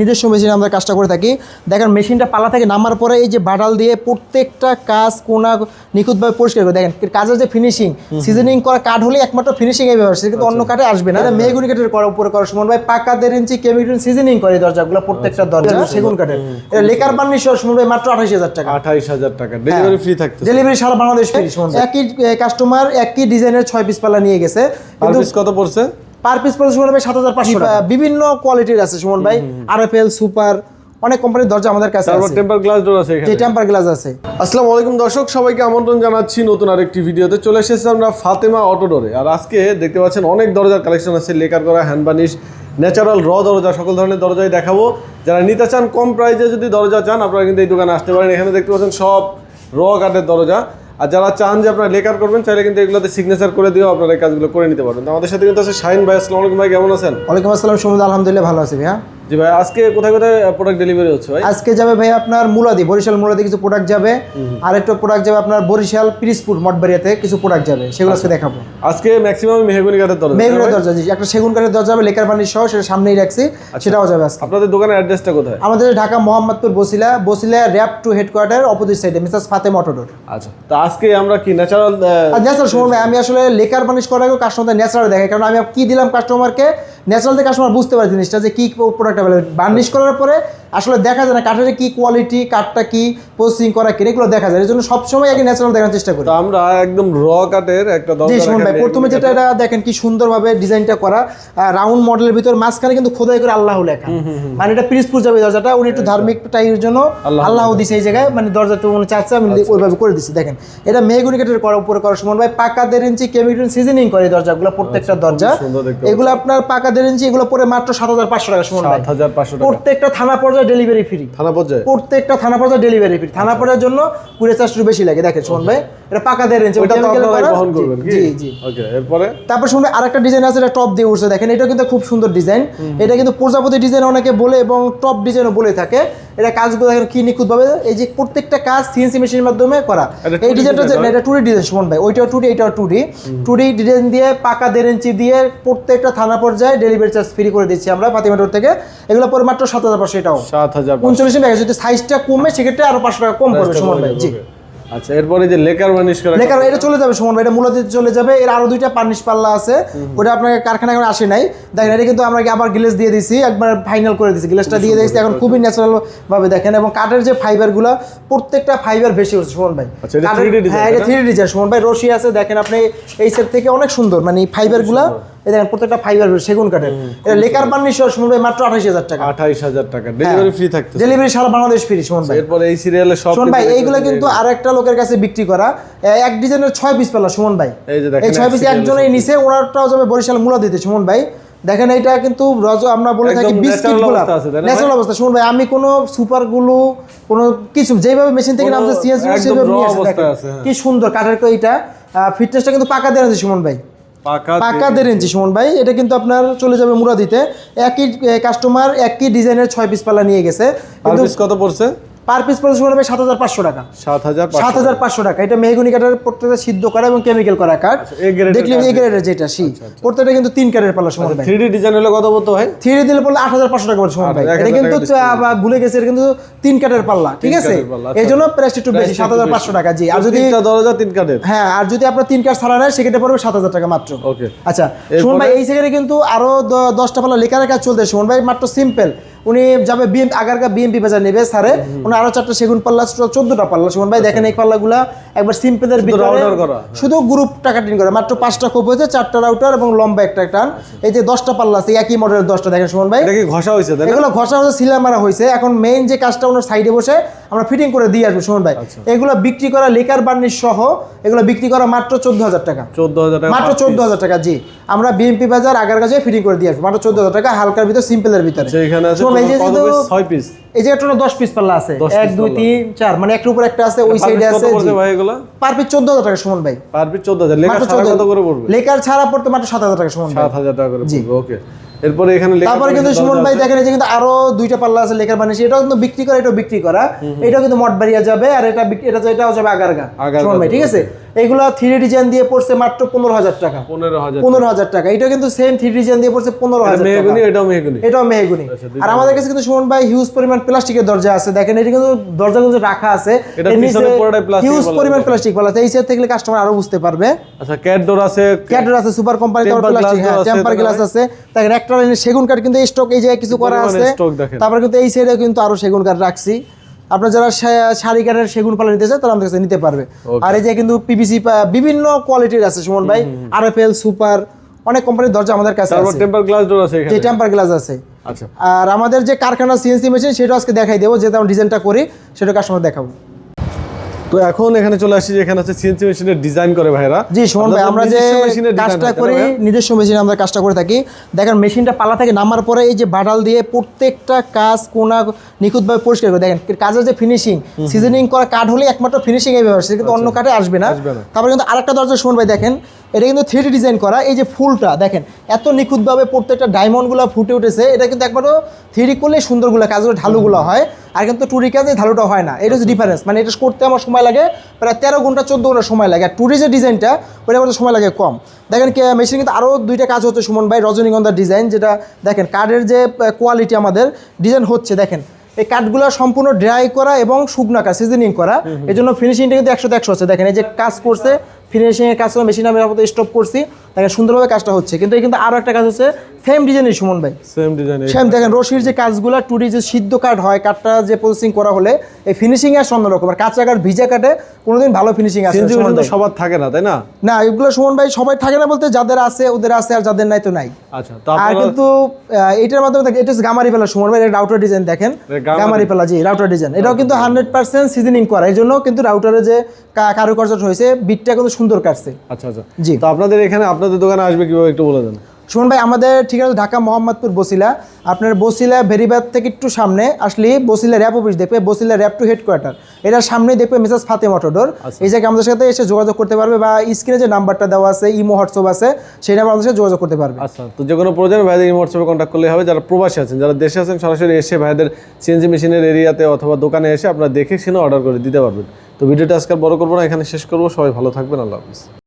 নিজস্ব মেশিনে আমরা কাজটা করে থাকি। দেখেন মেশিনটা পালা থেকে নামার পরে এই যে বাটাল দিয়ে প্রত্যেকটা কাজ কোনা নিখুঁতভাবে পরিষ্কার করে দেখেন কাজের যে ফিনিশিং সিজনিং করা কাঠ হলে একমাত্র ফিনিশিং এই সেটা কিন্তু অন্য কাঠে আসবে না। এটা মেহগুনি কাঠের করার উপরে করার সময় ভাই পাকা দেড় ইঞ্চি কেমিক্যাল সিজনিং করে দরজাগুলো প্রত্যেকটা দরজা সেগুন কাঠের। এটা লেকার বার্নিশ সময় ভাই মাত্র আঠাশ হাজার টাকা। আঠাইশ হাজার টাকা। ডেলিভারি ফ্রি থাকতে ডেলিভারি সারা বাংলাদেশ ফ্রি একই কাস্টমার একই ডিজাইনের ছয় পিস পাল্লা নিয়ে গেছে। কত পড়ছে? পার পিস পড়ছে সুমন ভাই সাত হাজার পাঁচশো বিভিন্ন কোয়ালিটির আছে সুমন ভাই। আর এফ এল সুপার অনেক কোম্পানির দরজা আমাদের কাছে আছে। টেম্পার গ্লাস ডোর আছে এখানে। টেম্পার গ্লাস আছে। আসসালামু আলাইকুম দর্শক সবাইকে আমন্ত্রণ জানাচ্ছি নতুন আরেকটি ভিডিওতে। চলে এসেছি আমরা ফাতেমা অটো ডোরে। আর আজকে দেখতে পাচ্ছেন অনেক দরজার কালেকশন আছে লেকার করা হ্যান্ড বানিশ ন্যাচারাল র দরজা সকল ধরনের দরজাই দেখাবো। যারা নিতে চান কম প্রাইসে যদি দরজা চান আপনারা কিন্তু এই দোকানে আসতে পারেন। এখানে দেখতে পাচ্ছেন সব র কাঠের দরজা। আর যারা চান যে আপনারা লেকার করবেন, চাইলে কিন্তু এগুলোতে সিগনেচার করে দিয়েও আপনারা এই কাজগুলো করে নিতে পারবেন। আমাদের সাথে কিন্তু আছে শাহিন ভাই, আসসালামু আলাইকুম ভাই, কেমন আছেন? ওয়ালাইকুম আসসালাম সুমদ আলহামদুলিল্লাহ ভালো আছি ভাইয়া। জি ভাই আজকে কোথায় কোথায় প্রোডাক্ট ডেলিভারি হচ্ছে ভাই? আজকে যাবে ভাই আপনার মুলাদি বরিশাল মুলাদি কিছু প্রোডাক্ট যাবে। আর একটা প্রোডাক্ট যাবে আপনার বরিশাল পিরিসপুর মঠবাড়িয়াতে কিছু প্রোডাক্ট যাবে সেগুলো আজকে দেখাবো। আজকে ম্যাক্সিমাম মেহগুনি কাঠের দরজা মেঘুলা দরজা জি একটা সেগুন কাঠের দরজা যাবে লেকার সহ সেটা সামনেই রাখছি সেটাও যাবে আজকে। আপনাদের দোকানের অ্যাড্রেসটা কোথায়? আমাদের Dhaka Mohammadpur Basila Basila RAB two headquarter opposite সাইডে মিসেস ফাতেমা অটোডোর। আচ্ছা তো আজকে আমরা কি ন্যাচারাল ন্যাচারাল ভাই, আমি আসলে লেকার বানিশ করার আগে কাস্টমার ন্যাচারাল দেখাই কারণ আমি কি দিলাম কাস্টমারকে ন্যাচারাল দিয়ে কাস্টমার বুঝতে পারে জিনিসটা যে কি প্রোডাক্ট অ্যাভেলেবল বার্নিশ করার পরে আসলে দেখা যায় না কাঠের কি কোয়ালিটি কাঠটা কি প্রসেসিং করা কি এগুলো দেখা যায়। এর জন্য সবসময় আগে ন্যাচারাল দেখার চেষ্টা করি। আমরা একদম র কাটের একটা ভাই প্রথমে যেটা এটা দেখেন কি সুন্দরভাবে ডিজাইনটা করা। রাউন্ড মডেলের ভিতর মাঝখানে কিন্তু খোদাই করে আল্লাহ লেখা। মানে এটা পিরিসপুর যাবে দরজাটা উনি একটু ধার্মিক টাইপের জন্য আল্লাহ দিছে এই জায়গায়। মানে দরজাটা উনি চাচ্ছে আমি ওইভাবে করে দিচ্ছি দেখেন। এটা মেহগুনি কাঠের করার উপরে করার সময় ভাই পাকা দেড় ইঞ্চি কেমিক্যাল সিজনিং করে দরজাগুলো প্রত্যেকটা দরজা। এগুলো আপনার পাকা দেড় ইঞ্চি এগুলো পরে মাত্র সাত হাজার পাঁচশো টাকা সময় ভাই। প্রত্যেকটা থানা পর্যায়ে ডেলিভারি ফ্রি থানা পর্যায়ে? প্রত্যেকটা থানা পর্যায়ে ডেলিভারি ফ্রি থানা পর্যায়ের জন্য কুড়ি চারশো বেশি লাগে। দেখেন শোন ভাই এটা পাকা দেড় ওটা। বহন করবেন। জি জি ওকে এরপরে? তারপর শুনবে আরেকটা ডিজাইন আছে এটা টপ দিয়ে উঠছে। দেখেন এটা কিন্তু খুব সুন্দর ডিজাইন এটা কিন্তু প্রজাপতি ডিজাইন অনেকে বলে এবং টপ ডিজাইনও বলে থাকে। এটা কাজগুলো এখন কি নিখুঁতভাবে? এই যে প্রত্যেকটা কাজ সিএনসি মেশিনের মাধ্যমে করা। এই 2D ডিজাইনটা যে এটা টুডি ডিজাইন সুমন ভাই। ওইটাও টুডি এটাও টুডি টুডি ডিজাইন দিয়ে পাকা দেড় ইঞ্চি দিয়ে প্রত্যেকটা থানা পর্যায়ে ডেলিভারি চার্জ ফ্রি করে দিচ্ছি আমরা ফাতিমাটোর থেকে। এগুলো পরে মাত্র সাত হাজার পাঁচশো এটাও। সাত হাজার উনচল্লিশ যদি সাইজটা কমে সেক্ষেত্রে আরও পাঁচশো টাকা কম করবে সুমন ভাই। জি। আচ্ছা এরপরে যে লেকার বানিশ করা লেখার এটা চলে যাবে সুমন ভাই এটা মূলত চলে যাবে। এর আরও দুইটা পার্নিশ পাল্লা আছে। ওটা আপনার কারখানা এখন আসে নাই। দেখেন এটা কিন্তু আমরা আবার গ্লেস দিয়ে দিছি একবার ফাইনাল করে দিছি। গ্লেসটা দিয়ে দিয়েছি এখন খুবই ন্যাচারাল ভাবে দেখেন। এবং কাঠের যে ফাইবারগুলো প্রত্যেকটা ফাইবার বেশি হচ্ছে সুমন ভাই। আচ্ছা, এটা 3D হ্যাঁ এটা থ্রি ডিজাইন সুমন ভাই রশি আছে দেখেন আপনি এই সেট থেকে অনেক সুন্দর মানে ফাইবারগুলা এই দেখেন প্রত্যেকটা ফাইবার সেগুন কাঠের। এটা লেকার পার্নিশ সুমন ভাই মাত্র আঠাশ হাজার টাকা। আঠাইশ হাজার টাকা। ডেলিভারি ফ্রি থাকতে ডেলিভারি সারা বাংলাদেশ ফ্রি সুমন ভাই। এরপরে এই সিরিয়ালে সব ভাই এইগুলো। কিন্তু আরেকটা লোকের কাছে বিক্রি করা। এক ডিজাইনের ছয় পিস পেলা সুমন ভাই। এই যে দেখেন এই ছয় পিস serial একজনেই নিছে ওনারটাও যাবে বরিশাল মূলা দিতে সুমন ভাই। দেখেন এইটা কিন্তু রজ আমরা বলে থাকি বিস্কিটগুলা। ন্যাচারাল অবস্থা। সুমন ভাই আমি কোনো সুপারগুলো কোনো কিছু যেভাবে মেশিন থেকে নামছে। আছে, হ্যাঁ। কি সুন্দর কাঠের এইটা ফিটনেসটা কিন্তু পাকা দেওয়া আছে সুমন ভাই। পাকা দেড় ইঞ্চি। সুমন ভাই। এটা কিন্তু আপনার চলে যাবে মুরাদিতে একই কাস্টমার একই ডিজাইনের ছয় পিস পালা নিয়ে গেছে। কত পড়ছে? পার পিস সাত হাজার পাঁচশো টাকা। সাত হাজার সাত হাজার পাঁচশো টাকা। এটা মেহগুনি কাঠের প্রত্যেকটা সিদ্ধ করা এবং কেমিক্যাল করা কাঠ। দেখলি এ গ্রেডের যেটা সি। প্রত্যেকটা কিন্তু তিন কাঠের পাল্লা সমান থ্রি ডি ডিজাইন হলে কত ভাই? থ্রি দিলে পড়লে আট হাজার পাঁচশো টাকা পড়ে সমান ভাই। আচ্ছা, এটা কিন্তু ভুলে গেছে এটা কিন্তু তিন কাঠের পাল্লা ঠিক আছে? আচ্ছা। এই জন্য প্রাইস একটু বেশি সাত হাজার পাঁচশো টাকা জি। আর যদি দরজা তিন কাঠের হ্যাঁ আর যদি আপনার তিন কাঠ ছাড়া নেয় সেক্ষেত্রে পড়বে সাত হাজার টাকা মাত্র। ওকে আচ্ছা সুমন ভাই এই সেখানে কিন্তু আরও দশটা পাল্লা লেখার কাজ চলতে সুমন ভাই মাত্র সিম্পল উনি যাবে বিএম আগারকা বিএমপি বাজার নেবে স্যারে। উনি আরও চারটা সেগুন পাল্লা চোদ্দটা পাল্লা। সুমন ভাই দেখেন এই পাল্লাগুলা একবার করা। শুধু গ্রুপ টাকা টিন করে। মাত্র পাঁচটা কোপ হয়েছে চারটা রাউটার এবং লম্বা একটা টান। এই যে দশটা পাল্লা আছে একই মডেলের দশটা দেখেন সুমন ভাই। ঘষা হয়েছে এগুলো ঘষা হচ্ছে সিলার মারা হয়েছে। এখন মেইন যে কাজটা ওনার সাইডে বসে আমরা ফিটিং করে দিয়ে আসব সুমন ভাই। আচ্ছা। এগুলো বিক্রি করা লেকার বার্নিশ সহ এগুলো বিক্রি করা মাত্র চোদ্দ হাজার টাকা। চোদ্দ হাজার টাকা মাত্র চোদ্দ হাজার টাকা জি। আমরা বিএমপি বাজার আগার কাছে ফিটিং করে দিয়ে আসব। মাত্র চোদ্দ হাজার টাকা হালকার ভিতরে সিম্পলের ভিতরে। এখানে আছে শোন, এই যে কত কিন্তু- পিস এই যে একটা দশ পিস পাল্লা আছে। 10 এক piece দুই পাল্লা। তিন চার মানে একটার উপর একটা আছে ওই সাইডে আছে কত পড়ছে ভাই এগুলো? পার পিস চোদ্দ হাজার টাকা সুমন ভাই। পার পিস চোদ্দ হাজার। লেখা মাত্র সারা 14 কত করে পড়বে? লেকার ছাড়া পড়তে মাত্র সাত হাজার টাকা সুমন ভাই। সাত হাজার টাকা করে পড়বে ওকে এরপরে এখানে লেখা তারপরে কিন্তু সুমন ভাই দেখেন যে কিন্তু আরও দুইটা পাল্লা আছে লেখার বানিশ এটাও কিন্তু বিক্রি করা এটাও বিক্রি করা। এটাও কিন্তু মঠবাড়িয়া যাবে আর এটা এটা এটাও যাবে আগারগা। আগারগা সুমন ভাই ঠিক আছে? এগুলো থ্রি ডিজাইন দিয়ে পড়ছে মাত্র পনেরো হাজার টাকা। পনেরো হাজার পনেরো হাজার টাকা। এটা কিন্তু সেম থ্রি ডিজাইন দিয়ে পড়ছে পনেরো হাজার মেহগুনি এটাও মেহগুনি। এটাও মেহগুনি। আচ্ছা, আর আমাদের কাছে কিন্তু সুমন ভাই হিউজ পরিমাণ প্লাস্টিকের দরজা আছে। দেখেন এটা কিন্তু দরজা কিন্তু রাখা আছে। হিউজ পরিমাণ প্লাস্টিক বলা আছে। এই সাইড থেকে কাস্টমার আরও বুঝতে পারবে। আচ্ছা আছে আছে সুপার কোম্পানি প্লাস্টিক হ্যাঁ টেম্পার গ্লাস আছে। দেখেন একটা লাইনে সেগুন কাঠ কিন্তু স্টক এই জায়গায় কিছু করা আছে। তারপর কিন্তু এই সাইডে কিন্তু আরও সেগুন কাঠ রাখছি। আপনার যারা শাড়ি কাটার সেগুন পালা নিতে চায় তারা আমাদের কাছে নিতে পারবে। আর এই যে কিন্তু পিভিসি বিভিন্ন কোয়ালিটির আছে সুমন ভাই। আরএফএল সুপার অনেক কোম্পানির দরজা আমাদের কাছে আছে। টেম্পার গ্লাস ডোর আছে এখানে। টেম্পার গ্লাস আছে। আচ্ছা। আর আমাদের যে কারখানা সিএনসি মেশিন সেটা আজকে দেখাই দেবো যেটা আমরা ডিজাইনটা করি সেটা কাস্টমার দেখাবো। তো এখন এখানে চলে আসি যেখানে আছে সিএনসি মেশিনের ডিজাইন করে ভাইরা। জি সুমন ভাই আমরা যে কাজটা করি নিজস্ব মেশিনে আমরা কাজটা করে থাকি। দেখেন মেশিনটা পালা থেকে নামার পরে এই যে বাডাল দিয়ে প্রত্যেকটা কাজ কোনা নিখুঁতভাবে পরিষ্কার করে দেখেন কাজের যে ফিনিশিং সিজনিং করা কাঠ হলে একমাত্র ফিনিশিং এই ব্যবহার কিন্তু অন্য কাঠে আসবে না। তারপরে কিন্তু আরেকটা দরজা সুমন ভাই দেখেন এটা কিন্তু থ্রি ডিজাইন করা। এই যে ফুলটা দেখেন এত নিখুঁতভাবে প্রত্যেকটা ডায়মন্ডগুলো ফুটে উঠেছে। এটা কিন্তু একমাত্র থ্রি করলে সুন্দরগুলো কাজগুলো ঢালুগুলো হয়। আর কিন্তু টুরি কাজে ঢালুটা হয় না। এটা হচ্ছে ডিফারেন্স মানে এটা করতে আমার সময় লাগে প্রায় তেরো ঘণ্টা চোদ্দ ঘণ্টা সময় লাগে। আর টুরি যে ডিজাইনটা ওটা করতে সময় লাগে কম। দেখেন মেশিন কিন্তু আরও দুইটা কাজ হচ্ছে সুমন ভাই রজনীগন্ধার ডিজাইন যেটা দেখেন কাঠের যে কোয়ালিটি আমাদের ডিজাইন হচ্ছে দেখেন। এই কাঠগুলো সম্পূর্ণ ড্রাই করা এবং শুকনো কাজ সিজনিং করা। এই জন্য ফিনিশিংটা কিন্তু একশো একশো হচ্ছে দেখেন এই যে কাজ করছে ফিনিশিংয়ের কাজ মেশিন আমি আপাতত স্টপ করছি। তাকে সুন্দরভাবে কাজটা হচ্ছে। কিন্তু এই কিন্তু আরও একটা কাজ হচ্ছে সেম ডিজাইনই সুমন ভাই। সেম ডিজাইন সেম দেখেন রশির যে কাজগুলো টুডি যে সিদ্ধ কাঠ হয় কাঠটা যে প্রসেসিং করা হলে এই ফিনিশিং আসে অন্যরকম। আর কাঁচা কাঠ ভিজা কাঠে কোনোদিন ভালো ফিনিশিং আসে সুমন সবার থাকে না তাই না? না এগুলো সুমন ভাই সবাই থাকে না বলতে যাদের আছে ওদের আছে আর যাদের নাই তো নাই। আচ্ছা তো আর কিন্তু এটার মাধ্যমে দেখেন এটা হচ্ছে গামারি পেলা সুমন ভাই এটা রাউটার ডিজাইন দেখেন। গামারি। পেলা জি রাউটার ডিজাইন এটাও কিন্তু হান্ড্রেড পার্সেন্ট সিজনিং করা। এই জন্য কিন্তু রাউটারে যে কা- কারুকার্যটা হয়েছে বিটটা কিন্তু সুন্দর কাটছে। আচ্ছা আচ্ছা। জি। তো আপনাদের এখানে আপনাদের দোকানে আসবে কীভাবে একটু বলে দেন। সুমন ভাই আমাদের ঠিকানা ঢাকা মোহাম্মদপুর বসিলা। আপনার বসিলা ভেরিবাদ থেকে একটু সামনে আসলে বসিলা র্যাপ অফিস দেখবে বসিলা র্যাপ টু হেডকোয়ার্টার এটার সামনে দেখবে মিসেস ফাতে মোটরডোর এই জায়গায় আমাদের সাথে এসে যোগাযোগ করতে পারবে বা স্ক্রিনে যে নাম্বারটা দেওয়া আছে ইমো হোয়াটসঅ্যাপ আছে সেই নাম্বার আমাদের সাথে যোগাযোগ করতে পারবে। আচ্ছা তো যে কোনো প্রয়োজন ভাইদের এই হোয়াটসঅ্যাপে কন্ট্যাক্ট করলে হবে। যারা প্রবাসী আছেন যারা দেশে আছেন সরাসরি এসে ভাইদের সিএনজি মেশিনের এরিয়াতে অথবা দোকানে এসে আপনারা দেখে শুনে অর্ডার করে দিতে পারবেন। তো ভিডিওটা আজকাল বড় করব না এখানে শেষ করব। সবাই ভালো থাকবেন আল্লাহ হাফিজ।